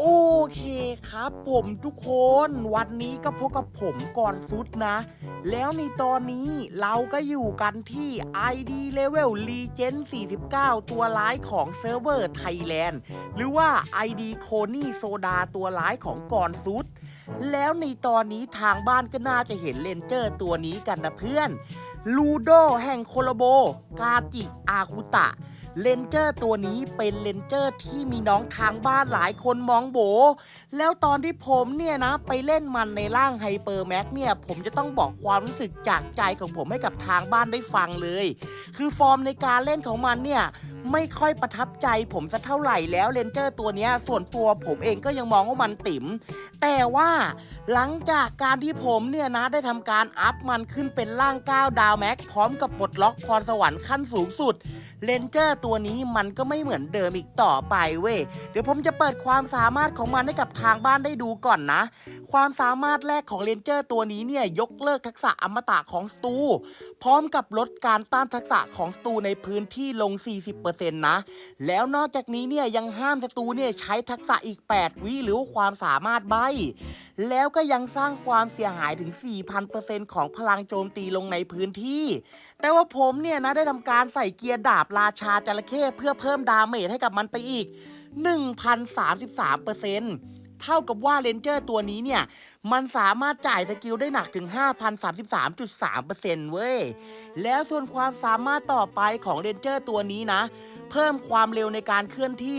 โอเคครับผมทุกคนวันนี้ก็พบกับผมก่อนสุดนะ แล้วในตอนนี้เราก็อยู่กันที่ ID Level Legend 49 ตัวร้ายของเซิร์ฟเวอร์ไทยแลนด์หรือว่า ID c o n y Soda ตัวร้ายของก่อนสุดแล้วในตอนนี้ทางบ้านก็น่าจะเห็นเลนเจอร์ตัวนี้กันนะเพื่อน ลูโดแห่งโคโลโบ กาจิอาคุตะ เลนเจอร์ตัวนี้เป็นเลนเจอร์ที่มีน้องทางบ้านหลายคนมองโบ แล้วตอนที่ผมเนี่ยนะ ไปเล่นมันในร่างไฮเปอร์แม็กเนี่ย ผมจะต้องบอกความรู้สึกจากใจของผมให้กับทางบ้านได้ฟังเลย คือฟอร์มในการเล่นของมันเนี่ย ไม่ค่อยประทับใจผมสักเท่าไหร่แล้วเลนเจอร์ตัวนี้ส่วนตัวผมเองก็ยังมองว่ามันติ๋มแต่ว่าหลังจากการที่ผมเนี่ยนะได้ทำการอัพมันขึ้นเป็นร่าง9ดาวแม็กพร้อมกับปลดล็อกพรสวรรค์ขั้นสูงสุด เลนเจอร์ตัวนี้มันก็ไม่เหมือนเดิมอีกต่อไปเว้ย เดี๋ยวผมจะเปิดความสามารถของมันให้กับทางบ้านได้ดูก่อนนะ ความสามารถแรกของเลนเจอร์ตัวนี้เนี่ยยกเลิกทักษะอมตะของสตู พร้อมกับลดการต้านทักษะของสตูในพื้นที่ลง 40%นะ แล้วนอกจากนี้เนี่ยยังห้ามสตูเนี่ยใช้ทักษะอีก 8 วิหรือว่าความสามารถใบ แล้วก็ยังสร้างความเสียหายถึง 4,000%ของพลังโจมตีลงในพื้นที่ แต่ว่าผมเนี่ยนะได้ทำการใส่เกียร์ดาบราชาจระเข้เพื่อเพิ่มดาเมจให้กับมันไปอีก 1,033%เท่ากับว่าเลนเจอร์ตัวนี้เนี่ย มันสามารถจ่ายสกิลได้หนักถึง 5,033.3%เว้ย แล้วส่วนความสามารถต่อไปของเรนเจอร์ตัวนี้นะ เพิ่มความเร็วในการเคลื่อนที่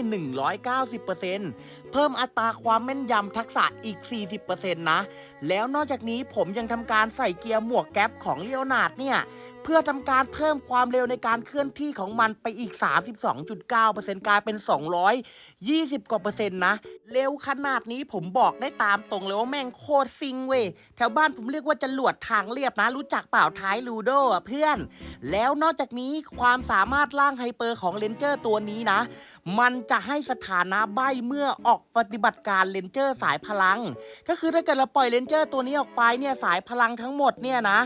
190%เพิ่มอัตราความแม่นยำทักษะอีก 40%นะ แล้วนอกจากนี้ผมยังทำการใส่เกียร์หมวกแก๊ปของเลียวนาดเนี่ย พื่อทำการเพิ่มความเร็วในการเคลื่อนที่ของมันไปอีก 32.9%กลายเป็น 220 กว่าเปอร์เซ็นต์นะ เร็วขนาดนี้ผมบอกได้ตามตรงเลยว่าแม่งโคตรซิงเว้ยแถวบ้านผมเรียกว่าจรวดทางเรียบนะ รู้จักเปล่าท้ายลูโดอะเพื่อน แล้วนอกจากนี้ความสามารถร่างไฮเปอร์ของเลนเจอร์ตัวนี้นะ มันจะให้สถานะใบเมื่อออกปฏิบัติการเลนเจอร์สายพลัง ก็คือถ้าเกิดเราปล่อยเลนเจอร์ตัวนี้ออกไปเนี่ยสายพลังทั้งหมดเนี่ยนะ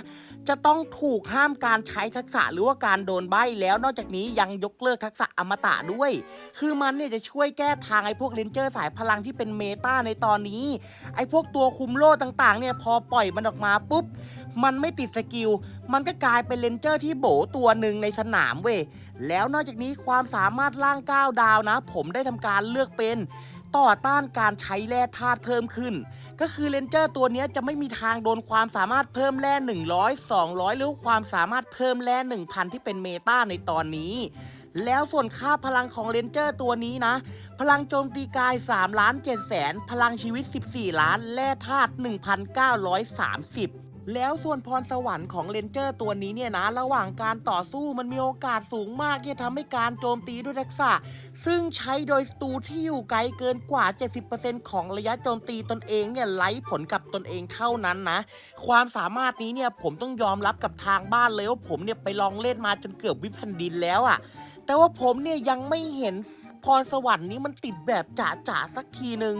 จะต้องถูกห้ามการใช้ทักษะหรือว่าการโดนใบแล้วนอกจากนี้ยังยกเลิกทักษะอมตะด้วย คือมันเนี่ยจะช่วยแก้ทางไอ้พวกเลนเจอร์สายพลังที่เป็นเมตาในตอนนี้ ไอ้พวกตัวคุมโล่ต่างๆเนี่ยพอปล่อยมันออกมาปุ๊บ มันไม่ติดสกิล มันก็กลายเป็นเลนเจอร์ที่โบตัวหนึ่งในสนามเว้ยแล้วนอกจากนี้ความสามารถร่าง9ดาวนะ ผมได้ทำการเลือกเป็น ต่อต้านการใช้แร่ธาตุเพิ่มขึ้น ก็คือเลนเจอร์ตัวนี้จะไม่มีทางโดนความสามารถเพิ่มแร่ 100 200 หรือความสามารถเพิ่มแร่1,000 ที่เป็นเมตาในตอนนี้ แล้วส่วนค่าพลังของเลนเจอร์ตัวนี้นะ พลังโจมตีกาย3ล้าน7แสน พลังชีวิต 14 ล้าน แร่ธาตุ1,930 แล้วส่วนพรสวรรค์ของเลนเจอร์ตัวนี้เนี่ยนะ ระหว่างการต่อสู้มันมีโอกาสสูงมากที่จะทำให้การโจมตีด้วยทักษะ ซึ่งใช้โดยสตูที่อยู่ไกลเกินกว่า 70%ของระยะโจมตีตนเองเนี่ยไล่ผลกับตนเองเท่านั้นนะ ความสามารถนี้เนี่ยผมต้องยอมรับกับทางบ้านเลยว่าผมเนี่ยไปลองเล่นมาจนเกือบวิพันดินแล้วอะ่ะ แต่ว่าผมเนี่ยยังไม่เห็น พรสวรรค์นี้มันติดแบบจ๋าๆสักทีหนึ่ง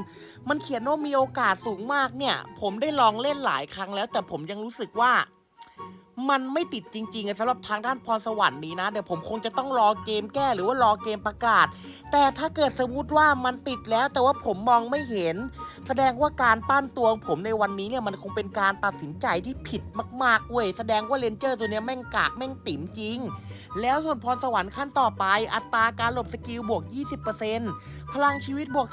มันเขียนว่ามีโอกาสสูงมากเนี่ย ผมได้ลองเล่นหลายครั้งแล้ว แต่ผมยังรู้สึกว่า มันไม่ติดจริงๆสำหรับทางด้านพรสวรรค์นี้นะ เดี๋ยวผมคงจะต้องรอเกมแก้หรือว่ารอเกมประกาศ แต่ถ้าเกิดสมมติว่ามันติดแล้วแต่ว่าผมมองไม่เห็น แสดงว่าการปั้นตัวของผมในวันนี้เนี่ยมันคงเป็นการตัดสินใจที่ผิดมากๆเว้ยแสดงว่าเลนเจอร์ตัวเนี้ยแม่งกากแม่งติ๋มจริง แล้วส่วนพรสวรรค์ขั้นต่อไป อัตราการหลบสกิลบวก 20%พลังชีวิตบวก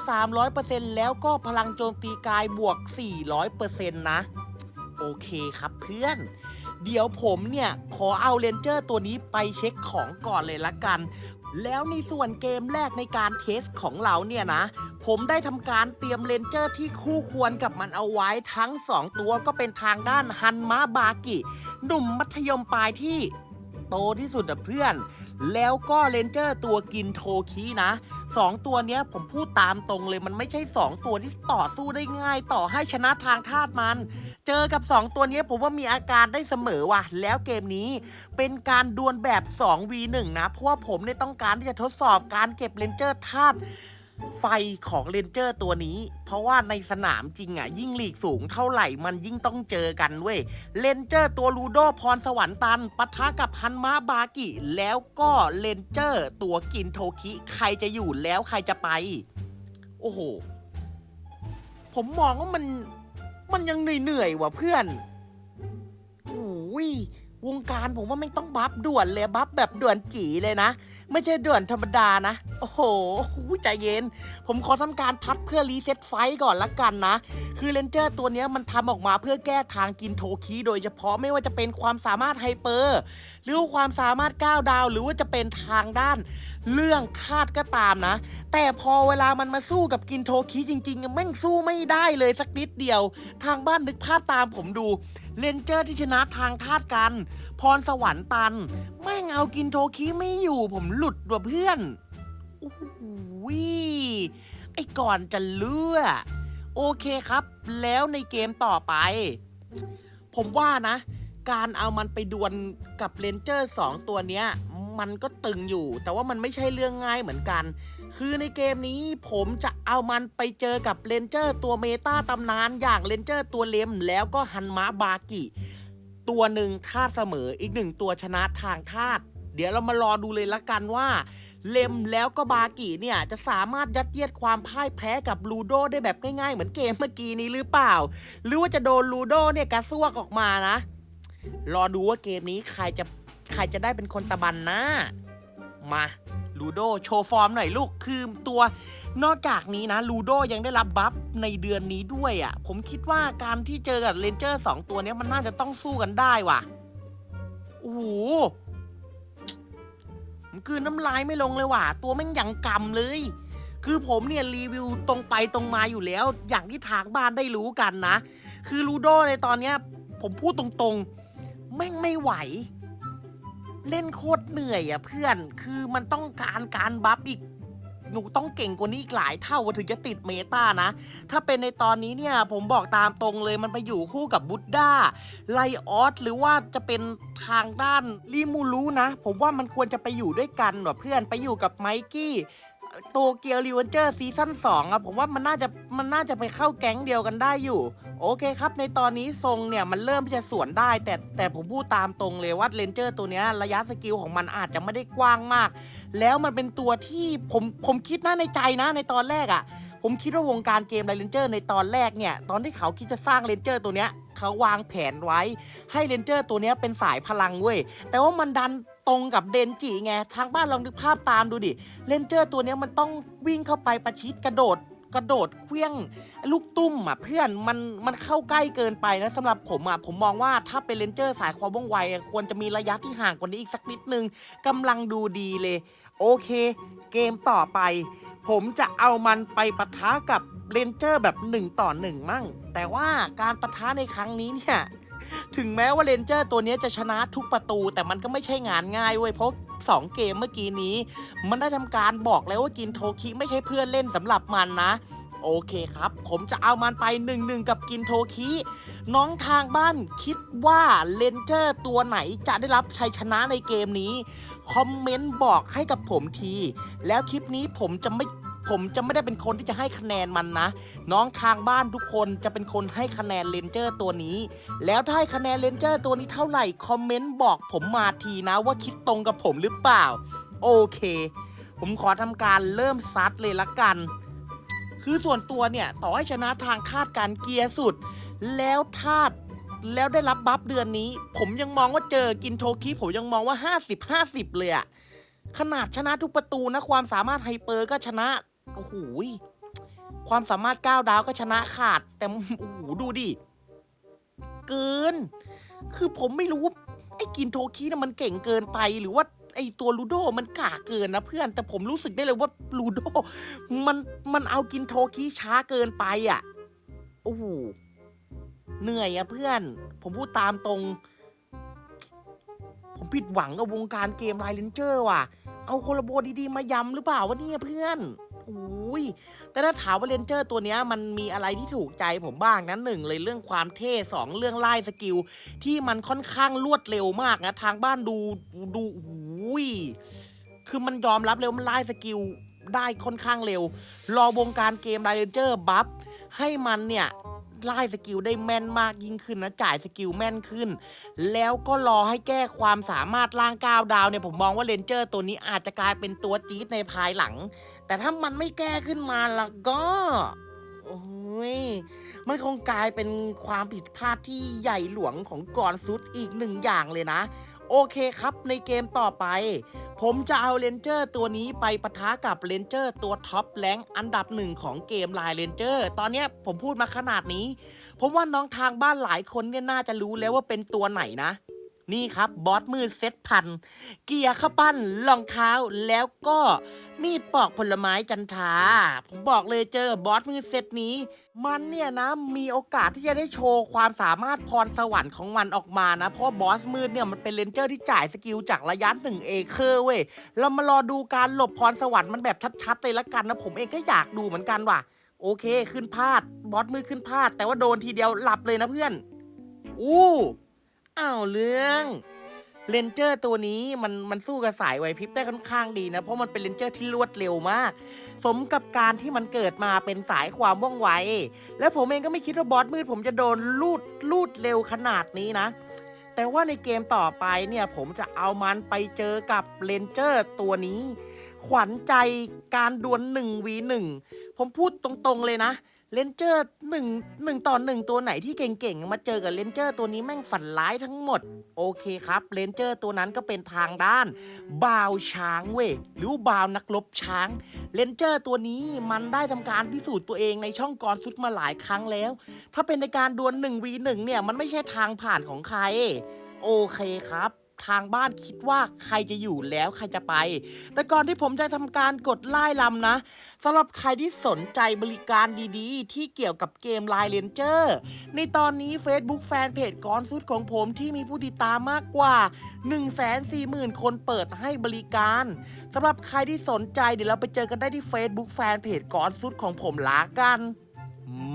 300%แล้วก็พลังโจมตีกายบวก 400%นะ โอเคครับเพื่อน เดี๋ยวผมเนี่ยขอเอาเรนเจอร์ตัวนี้ไปเช็คของก่อนเลยละกัน แล้วในส่วนเกมแรกในการเทสของเราเนี่ยนะ ผมได้ทำการเตรียมเลนเจอร์ที่คู่ควรกับมันเอาไว้ทั้ง 2 ตัวก็เป็นทางด้านฮันมาบากิ หนุ่มมัธยมปลายที่ โตที่สุดอะเพื่อน แล้วก็เลนเจอร์ตัวกินโทคีนะสองตัวเนี้ยผมพูดตามตรงเลยมันไม่ใช่2ตัวที่ต่อสู้ได้ง่าย ต่อให้ชนะทางธาตุมัน เจอกับ2ตัวเนี้ยผมว่ามีอาการได้เสมอว่ะ แล้วเกมนี้เป็นการดวลแบบ 2v1 นะ เพราะว่าผมเนี่ยต้องการที่จะทดสอบการเก็บเลนเจอร์ธาตุ ไฟของเลนเจอร์ตัวนี้ เพราะว่าในสนามจริงอะ ยิ่งหลีกสูงเท่าไหร่มันยิ่งต้องเจอกันเว้ยเลนเจอร์ตัวลูโดพรสวรรค์ตันปะทะกับฮันมาบากิ แล้วก็เลนเจอร์ตัวกินโทคิใครจะอยู่แล้วใครจะไป โอ้โห ผมมองว่ามัน มันยังเหนื่อยๆว่ะเพื่อนโอ้ย วงการผมว่าไม่ต้องบัฟด่วนเลยบัฟแบบด่วนจีเลยนะ ไม่ใช่ด่วนธรรมดานะ โอ้โหใจเย็น ผมขอทำการพัดเพื่อรีเซ็ตไฟก่อนละกันนะ คือเลนเจอร์ตัวนี้มันทำออกมาเพื่อแก้ทางกินโทคีโดยเฉพาะไม่ว่าจะเป็นความสามารถไฮเปอร์ หรือความสามารถก้าวดาว หรือว่าจะเป็นทางด้านเรื่องคาดก็ตามนะ แต่พอเวลามันมาสู้กับกินโทคีจริงๆแม่งสู้ไม่ได้เลยสักนิดเดียว ทางบ้านนึกภาพตามผมดู เลนเจอร์ที่ชนะทางธาตุกัน พรสวรรค์ตัน แม่งเอากินโทคีไม่อยู่ผมหลุดว่ะเพื่อนโอ้โหไอ้ก่อนจะเลือโอเคครับ แล้วในเกมต่อไป ผมว่านะ การเอามันไปดวลกับเลนเจอร์สองตัวเนี้ย มันก็ตึงอยู่ แต่ว่ามันไม่ใช่เรื่องง่ายเหมือนกัน คือในเกมนี้ผมจะเอามันไปเจอกับเลนเจอร์ตัวเมตาตำนานอย่างเลนเจอร์ตัวเลมแล้วก็ฮันมะบากิ ตัวหนึ่งธาเสมออีกหนึ่งตัวชนะทางธาตุเดี๋ยวเรามารอดูเลยละกันว่า เลมแล้วก็บากิเนี่ยจะสามารถยัดเยียดความพ่ายแพ้กับลูโดได้แบบง่ายๆ เหมือนเกมเมื่อกี้นี้หรือเปล่า หรือว่าจะโดนลูโดเนี่ยกระซวกออกมานะ รอดูว่าเกมนี้ใครจะ ใครจะได้เป็นคนตะบันนะ มาลูโดโชว์ฟอร์มหน่อยลูกคือตัวนอกจากนี้นะลูโดยังได้รับบัฟในเดือนนี้ด้วยอะ่ะ ผมคิดว่าการที่เจอกับเลนเจอร์สองตัวนี้มันน่าจะต้องสู้กันได้ว่ะโอ้โหผมกลืนน้ำลายไม่ลงเลยว่ะ ตัวแม่งยังกำเลย คือผมเนี่ยรีวิวตรงไปตรงมาอยู่แล้ว อย่างที่ทางบ้านได้รู้กันนะ คือลูโดในตอนเนี้ย ผมพูดตรงๆ แม่งไม่ไหว เล่นโคตรเหนื่อยอะเพื่อน คือมันต้องการการบัฟอีก หนูต้องเก่งกว่านี้อีกหลายเท่าถึงจะติดเมตานะ ถ้าเป็นในตอนนี้เนี่ยผมบอกตามตรงเลยมันไปอยู่คู่กับบุตด้าไลออสหรือว่าจะเป็นทางด้านลิมูรุนะ ผมว่ามันควรจะไปอยู่ด้วยกันว่ะเพื่อนไปอยู่กับไมกี้ โตเกียวรีเวนเจอร์ซีซั่น2อะผมว่ามันน่าจะมันน่าจะไปเข้าแก๊งเดียวกันได้อยู่ โอเคครับ ในตอนนี้ทรงเนี่ยมันเริ่มที่จะสวนได้ แต่แต่ผมพูดตามตรงเลยว่าเลนเจอร์ตัวเนี้ยระยะสกิลของมันอาจจะไม่ได้กว้างมาก แล้วมันเป็นตัวที่ผมผมคิดนะในใจนะในตอนแรกอะ่ะ ผมคิดว่าวงการเกมไเลนเจอร์ในตอนแรกเนี่ยตอนที่เขาคิดจะสร้างเลนเจอร์ตัวเนี้ยเขาวางแผนไว้ ให้เลนเจอร์ตัวเนี้ยเป็นสายพลังเว้ยแต่ว่ามันดัน ตรงกับเดนจิไง ทางบ้านลองนึกภาพตามดูดิ เลนเจอร์ตัวเนี้ยมันต้องวิ่งเข้าไปประชิดกระโดดกระโดดเคลี้ยงลูกตุ้มอะเพื่อนมันมันเข้าใกล้เกินไปนะสำหรับผมอะผมมองว่าถ้าเป็นเลนเจอร์สายความว่องไวควรจะมีระยะที่ห่างกว่านี้อีกสักนิดนึงกำลังดูดีเลย โอเค เกมต่อไป ผมจะเอามันไปปะทะกับเลนเจอร์แบบหนึ่งต่อหนึ่งมั่ง แต่ว่าการปะทะในครั้งนี้เนี่ย ถึงแม้ว่าเลนเจอร์ตัวนี้จะชนะทุกประตู แต่มันก็ไม่ใช่งานง่ายเว้ยเพราะสองเกมเมื่อกี้นี้ มันได้ทำการบอกแล้วว่ากินโทคิไม่ใช่เพื่อนเล่นสำหรับมันนะโอเคครับ ผมจะเอามันไปหนึ่งหนึ่งกับกินโทคิน้องทางบ้านคิดว่าเลนเจอร์ตัวไหนจะได้รับชัยชนะในเกมนี้ คอมเมนต์บอกให้กับผมที แล้วคลิปนี้ผมจะไม่ ผมจะไม่ได้เป็นคนที่จะให้คะแนนมันนะ น้องทางบ้านทุกคนจะเป็นคนให้คะแนนเลนเจอร์ตัวนี้ แล้วถ้าให้คะแนนเลนเจอร์ตัวนี้เท่าไหร่คอมเมนต์บอกผมมาทีนะว่าคิดตรงกับผมหรือเปล่า โอเค ผมขอทำการเริ่มซัดเลยละกัน คือส่วนตัวเนี่ยต่อให้ชนะทางคาดการเกียร์สุด แล้วธาตุแล้วได้รับบัฟเดือนนี้ ผมยังมองว่าเจอกินโทคิผมยังมองว่า 50 50 เลยอะขนาดชนะทุกประตูนะ ความสามารถไฮเปอร์ก็ชนะ โอ้โหความสามารถก้าวดาวก็ชนะขาด แต่โอ้โหดูดิเกิน คือผมไม่รู้ ไอ้กินโทคินะมันเก่งเกินไปหรือว่าไอ้ตัวลูโดมันกาเกินนะเพื่อน แต่ผมรู้สึกได้เลยว่าลูโดมันมันเอากินโทคิช้าเกินไปอะโอ้โหเหนื่อยอะเพื่อน ผมพูดตามตรง ผมผิดหวังกับวงการเกมไลน์เลนเจอร์ว่ะ เอาโคลาโบดีๆมายำหรือเปล่าวะเนี่ยเพื่อน อ้ยแต่ถ้าถามว่าเลนเจอร์ตัวนี้มันมีอะไรที่ถูกใจผมบ้างนั้นหนึ่งเลยเรื่องความเท่สองเรื่องไล่สกิลที่มันค่อนข้างรวดเร็วมากนะทางบ้านดูดูอุ้ยคือมันยอมรับเร็วมันไล่สกิลได้ค่อนข้างเร็ว รอวงการเกมไลเลนเจอร์บัฟให้มันเนี่ย ไล่สกิลได้แม่นมากยิ่งขึ้นนะจ่ายสกิลแม่นขึ้น แล้วก็รอให้แก้ความสามารถล่างก้าวดาวเนี่ยผมมองว่าเลนเจอร์ตัวนี้อาจจะกลายเป็นตัวจี๊ดในภายหลัง แต่ถ้ามันไม่แก้ขึ้นมาล่ะก็โอ้ย มันคงกลายเป็นความผิดพลาดที่ใหญ่หลวงของกอนซุดอีกหนึ่งอย่างเลยนะ โอเคครับในเกมต่อไป ผมจะเอาเลนเจอร์ตัวนี้ไปปะทะกับเลนเจอร์ตัวท็อปแรงอันดับหนึ่งของเกมลายเลนเจอร์ตอนนี้ผมพูดมาขนาดนี้ ผมว่าน้องทางบ้านหลายคนเนี่ยน่าจะรู้แล้วว่าเป็นตัวไหนนะ นี่ครับบอสมือเซตพัน เกียร์ข้าปั้นรองเท้าแล้วก็มีดปอกผลไม้จันทา ผมบอกเลยเจอบอสมือเซตนี้ มันเนี่ยนะมีโอกาสที่จะได้โชว์ความสามารถพรสวรรค์ของมันออกมานะ เพราะบอสมืดเนี่ยมันเป็นเลนเจอร์ที่จ่ายสกิลจากระยะหนึ่งเอเคอร์เว้ยเรามารอดูการหลบพรสวรรค์มันแบบชัดๆเลยละกันนะผมเองก็อยากดูเหมือนกันว่ะโอเคขึ้นพาดบอสมืดขึ้นพาด แต่ว่าโดนทีเดียวหลับเลยนะเพื่อน อู้ อ้าวเรื่องเลนเจอร์ตัวนี้มันมันสู้กับสายไวพริบได้ค่อนข้างดีนะ เพราะมันเป็นเลนเจอร์ที่รวดเร็วมาก สมกับการที่มันเกิดมาเป็นสายความว่องไว และผมเองก็ไม่คิดว่าบอสมืด ผมจะโดนลูดลูดเร็วขนาดนี้นะ แต่ว่าในเกมต่อไปเนี่ย ผมจะเอามันไปเจอกับเลนเจอร์ตัวนี้ ขวัญใจการดวล 1 v 1 ผมพูดตรงๆเลยนะ เลนเจอร์หนึ่งหนึ่งต่อหนึ่งตัวไหนที่เก่งๆ มาเจอกับเลนเจอร์ตัวนี้แม่งฝันร้ายทั้งหมด โอเคครับเลนเจอร์ตัวนั้นก็เป็นทางด้านบาวช้างเว้ยหรือว่าบาวนักรบช้างเลนเจอร์ตัวนี้มันได้ทำการพิสูจน์ตัวเองในช่องกรซุดมาหลายครั้งแล้ว ถ้าเป็นในการดวล 1 v 1 เนี่ยมันไม่ใช่ทางผ่านของใคร โอเคครับ ทางบ้านคิดว่าใครจะอยู่แล้วใครจะไป แต่ก่อนที่ผมจะทำการกดไล่ลำนะสำหรับใครที่สนใจบริการดีๆ ที่เกี่ยวกับเกม Line Ranger ในตอนนี้ Facebook Fanpage กอนซุดของผมที่มีผู้ติดตามมากกว่า 140,000 คนเปิดให้บริการสำหรับใครที่สนใจเดี๋ยวเราไปเจอกันได้ที่ Facebook Fanpage กอนซุดของผมลากัน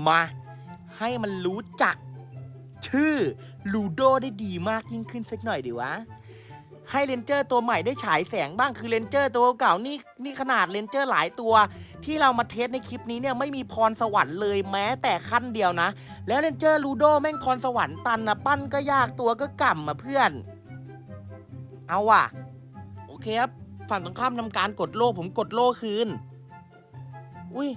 มา ให้มันรู้จัก ชื่อลูโดได้ดีมากยิ่งขึ้นสักหน่อยดีวะ ให้เลนเจอร์ตัวใหม่ได้ฉายแสงบ้างคือเลนเจอร์ตัวเก่านี่นี่ขนาดเลนเจอร์หลายตัว ที่เรามาเทสในคลิปนี้เนี่ยไม่มีพรสวรรค์เลยแม้แต่ขั้นเดียวนะ แล้วเลนเจอร์ลูโดแม่งพรสวรรค์ตันนะปั้นก็ยากตัวก็ก่ำมาเพื่อน เอาว่ะ โอเคครับฝั่งตรงข้ามทำการกดโล่ผมกดโล่คืน อุ้ย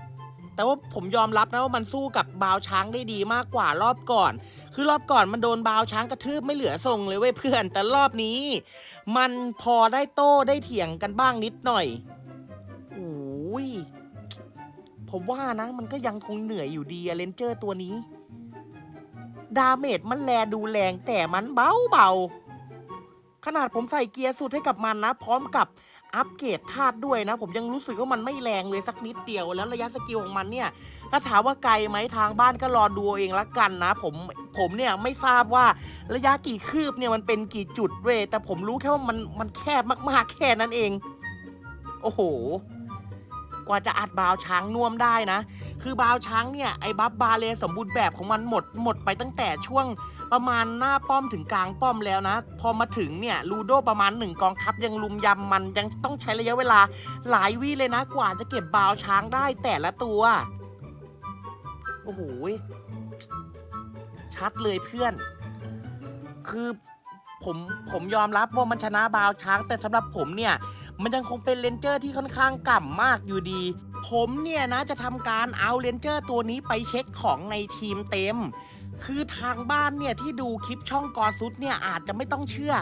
แต่ว่าผมยอมรับนะว่ามันสู้กับบาวช้างได้ดีมากกว่ารอบก่อน คือรอบก่อนมันโดนบาวช้างกระทืบไม่เหลือทรงเลยเว้ยเพื่อน แต่รอบนี้ มันพอได้โต้ได้เถียงกันบ้างนิดหน่อยโอ้ยผมว่านะมันก็ยังคงเหนื่อยอยู่ดีอะเลนเจอร์ตัวนี้ ดาเมจมันแลดูแรงแต่มันเบาเบาๆขนาดผมใส่เกียร์สุดให้กับมันนะ พร้อมกับ อัปเกรดธาตุด้วยนะ ผมยังรู้สึกว่ามันไม่แรงเลยสักนิดเดียว แล้วระยะสกิลของมันเนี่ย ถ้าถามว่าไกลไหมทางบ้านก็รอดูเองละกันนะ ผมผมเนี่ยไม่ทราบว่าระยะกี่คืบเนี่ยมันเป็นกี่จุดเว้ยแต่ผมรู้แค่ว่ามันมันแคบมากๆแค่นั้นเอง โอ้โหกว่าจะอัดบาวช้างน่วมได้นะ คือบาวช้างเนี่ยไอ้บัฟบาเลสมบูรณ์แบบของมันหมดหมดไปตั้งแต่ช่วง ประมาณหน้าป้อมถึงกลางป้อมแล้วนะ พอมาถึงเนี่ยลูโดประมาณหนึ่งกองทัพยังลุมยำมันยังต้องใช้ระยะเวลาหลายวิเลยนะกว่าจะเก็บบาวช้างได้แต่ละตัว โอ้โหชัดเลยเพื่อน คือผมผมยอมรับว่ามันชนะบาวช้าง แต่สำหรับผมเนี่ย มันยังคงเป็นเลนเจอร์ที่ค่อนข้างก่ำมากอยู่ดี ผมเนี่ยนะจะทำการเอาเลนเจอร์ตัวนี้ไปเช็คของในทีมเต็ม คือทางบ้านเนี่ยที่ดูคลิปช่องกอซุดเนี่ยอาจจะไม่ต้องเชื่อ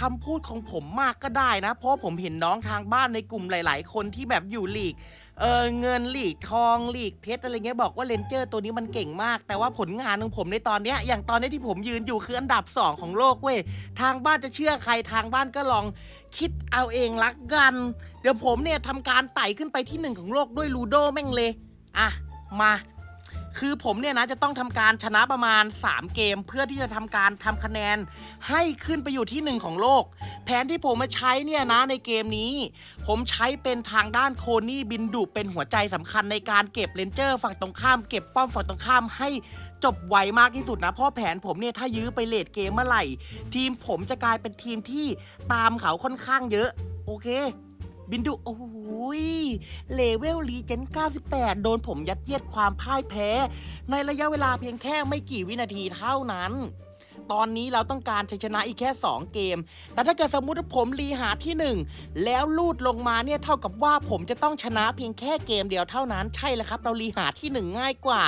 คำพูดของผมมากก็ได้นะ เพราะผมเห็นน้องทางบ้านในกลุ่มหลาย ๆ คนที่แบบอยู่หลีกเออเงินหลีกทองหลีกเพชรอะไรเงี้ยบอกว่าเลนเจอร์ตัวนี้มันเก่งมาก แต่ว่าผลงานของผมในตอนเนี้ยอย่างตอนนี้ที่ผมยืนอยู่คืออันดับ 2 ของโลกเว้ยทางบ้านจะเชื่อใครทางบ้านก็ลองคิดเอาเองละกัน เดี๋ยวผมเนี่ยทำการไต่ขึ้นไปที่หนึ่งของโลกด้วยลูโดแม่งเลยอะมา คือผมเนี่ยนะจะต้องทำการชนะประมาณ 3 เกม เพื่อที่จะทำการทำคะแนน ให้ขึ้นไปอยู่ที่หนึ่งของโลก แผนที่ผมมาใช้เนี่ยนะในเกมนี้ ผมใช้เป็นทางด้านโคนี่บินดุเป็นหัวใจสำคัญในการเก็บเลนเจอร์ฝั่งตรงข้าม เก็บป้อมฝั่งตรงข้ามให้จบไวมากที่สุดนะเพราะแผนผมเนี่ยถ้ายื้อไปเลดเกมเมื่อไหร่ ทีมผมจะกลายเป็นทีมที่ตามเขาค่อนข้างเยอะ โอเค บินดุโอ้ยเลเวลรีเจน98 โดนผมยัดเยียดความพ่ายแพ้ ในระยะเวลาเพียงแค่ไม่กี่วินาทีเท่านั้น ตอนนี้เราต้องการชัยชนะอีกแค่ 2 เกม แต่ถ้าเกิดสมมุติว่าผมรีหาที่ 1 แล้วลูดลงมาเนี่ยเท่ากับว่าผมจะต้องชนะเพียงแค่เกมเดียวเท่านั้นใช่แล้วครับ เรารีหาที่ 1 ง่ายกว่า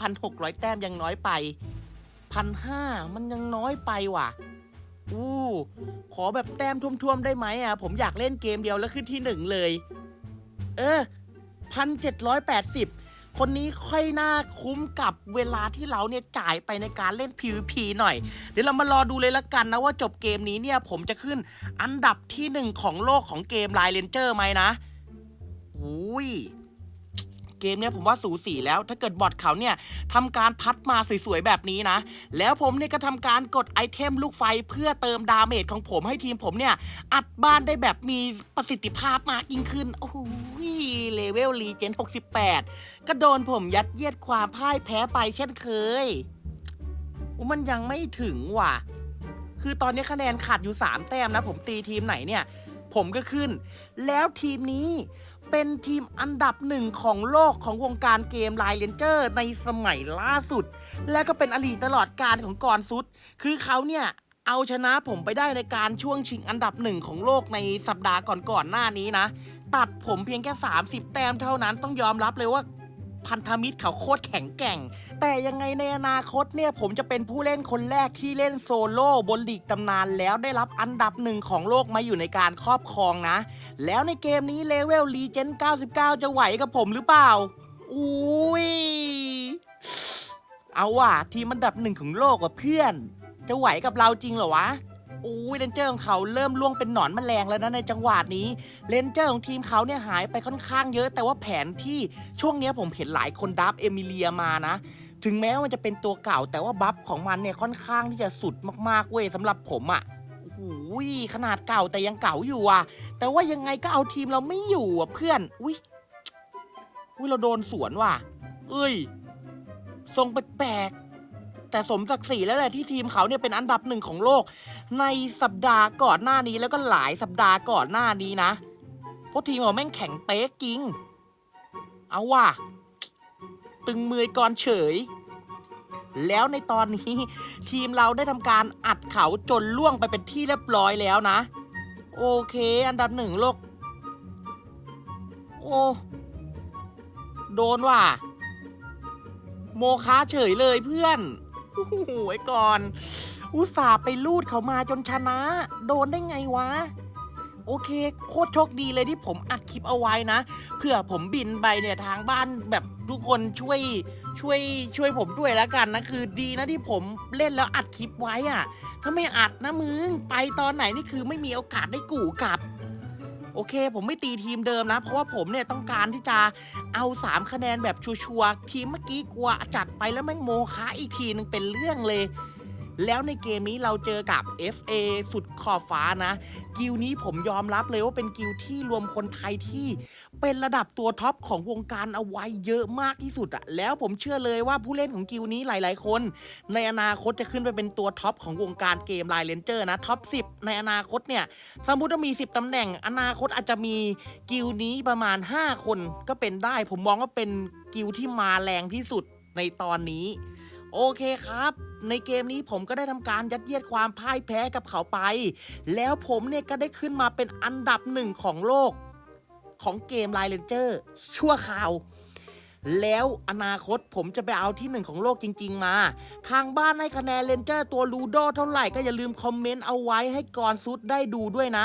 พันหกร้อยแต้มยังน้อยไปพันห้ามันยังน้อยไปว่ะ อู้ ขอแบบแต้มท่วมๆได้ไหมอะ ผมอยากเล่นเกมเดียวแล้วขึ้นที่หนึ่งเลย เออพันเจ็ดร้อยแปดสิบคนนี้ค่อยน่าคุ้มกับเวลาที่เราเนี่ยจ่ายไปในการเล่น PVP หน่อย เดี๋ยวเรามารอดูเลยละกันนะว่าจบเกมนี้เนี่ยผมจะขึ้นอันดับที่หนึ่งของโลกของเกมไลน์เลนเจอร์ไหมนะอุ้ย เกมเนี้ยผมว่าสูสีแล้ว ถ้าเกิดบอทเขาเนี่ยทำการพัดมาสวยๆแบบนี้นะ แล้วผมเนี่ยก็ทำการกดไอเทมลูกไฟเพื่อเติมดาเมจของผมให้ทีมผมเนี่ย อัดบ้านได้แบบมีประสิทธิภาพมากยิ่งขึ้น โอ้โหเลเวลรีเจน68 ก็โดนผมยัดเยียดความพ่ายแพ้ไปเช่นเคยอุ๊ยมันยังไม่ถึงว่ะ คือตอนนี้คะแนนขาดอยู่ 3 แต้มนะ ผมตีทีมไหนเนี่ย ผมก็ขึ้น แล้วทีมนี้ เป็นทีมอันดับหนึ่งของโลกของวงการเกมไลน์เลนเจอร์ในสมัยล่าสุด และก็เป็นอลีตลอดการของกอนซุด คือเขาเนี่ยเอาชนะผมไปได้ในการช่วงชิงอันดับหนึ่งของโลกในสัปดาห์ก่อนๆหน้านี้นะ ตัดผมเพียงแค่ 30 แต้มเท่านั้นต้องยอมรับเลยว่า พันธมิตรเขาโคตรแข็งแกร่ง แต่ยังไงในอนาคตเนี่ยผมจะเป็นผู้เล่นคนแรกที่เล่นโซโล่บนลีกตำนานแล้วได้รับอันดับหนึ่งของโลกมาอยู่ในการครอบครองนะ แล้วในเกมนี้เลเวลรีเจน99 จะไหวกับผมหรือเปล่า อุ้ย เอาว่ะทีมอันดับหนึ่งของโลกว่ะเพื่อน จะไหวกับเราจริงเหรอวะ อุ้ยเลนเจอร์ของเขาเริ่มล่วงเป็นหนอนแมลงแล้วนะในจังหวะนี้เลนเจอร์ของทีมเขาเนี่ยหายไปค่อนข้างเยอะ แต่ว่าแผนที่ช่วงนี้ผมเห็นหลายคนดับเอมิเลียมานะถึงแม้ว่ามันจะเป็นตัวเก่า แต่ว่าบัฟของมันเนี่ยค่อนข้างที่จะสุดมากๆเว้ยสำหรับผมอะ่ะโอ้โหขนาดเก่าแต่ยังเก่าอยู่อะ แต่ว่ายังไงก็เอาทีมเราไม่อยู่อะเพื่อนอุ้ยอุ้ยเราโดนสวนว่ะ เอ้ยทรงแปลกๆ แต่สมศักดิ์ศรีแล้วแหละที่ทีมเขาเนี่ยเป็นอันดับหนึ่งของโลก ในสัปดาห์ก่อนหน้านี้แล้วก็หลายสัปดาห์ก่อนหน้านี้นะเพราะทีมเราแม่งแข็งเป๊กจริง เอาว่ะตึงมือก่อนเฉย แล้วในตอนนี้ทีมเราได้ทำการอัดเขาจนล่วงไปเป็นที่เรียบร้อยแล้วนะ โอเค อันดับหนึ่งโลก โอ้ โดนว่ะ โมค้าเฉยเลยเพื่อน โอ้โหไอ้ก่อน อุตส่าห์ไปลูดเขามาจนชนะ โดนได้ไงวะ โอเค โคตรโชคดีเลยที่ผมอัดคลิปเอาไว้นะเผื่อผมบินไปเนี่ยทางบ้านแบบทุกคนช่วยช่วยช่วยผมด้วยแล้วกันนะ คือดีนะที่ผมเล่นแล้วอัดคลิปไว้อะถ้าไม่อัดนะมึง ไปตอนไหนนี่คือไม่มีโอกาสได้กู่กลับ โอเค ผมไม่ตีทีมเดิมนะ เพราะว่าผมเนี่ยต้องการที่จะเอา 3 คะแนนแบบชัวร์ๆทีมเมื่อกี้กลัวจัดไปแล้วแม่งโมคะอีกทีนึงเป็นเรื่องเลย แล้วในเกมนี้เราเจอกับ FA สุดขอบฟ้านะ กิลนี้ผมยอมรับเลยว่าเป็นกิลที่รวมคนไทยที่เป็นระดับตัวท็อปของวงการเอาไว้เยอะมากที่สุดอะแล้วผมเชื่อเลยว่าผู้เล่นของกิลนี้หลาย ๆ คน ในอนาคตจะขึ้นไปเป็นตัวท็อปของวงการเกมไลน์เลนเจอร์นะท็อป 10 ในอนาคตเนี่ยสมมติว่ามี 10ตำแหน่ง อนาคตอาจจะมีกิลนี้ประมาณ 5 คนก็เป็นได้ ผมมองว่าเป็นกิลที่มาแรงที่สุดในตอนนี้ โอเคครับ ในเกมนี้ผมก็ได้ทำการยัดเยียดความพ่ายแพ้กับเขาไป แล้วผมเนี่ยก็ได้ขึ้นมาเป็นอันดับหนึ่งของโลก ของเกมไลเลนเจอร์ชั่วคราวแล้วอนาคตผมจะไปเอาที่หนึ่งของโลกจริง ๆ มา ทางบ้านให้คะแนนเลนเจอร์ตัวลูโดเท่าไหร่ก็อย่าลืมคอมเมนต์เอาไว้ให้กอนซุดได้ดูด้วยนะ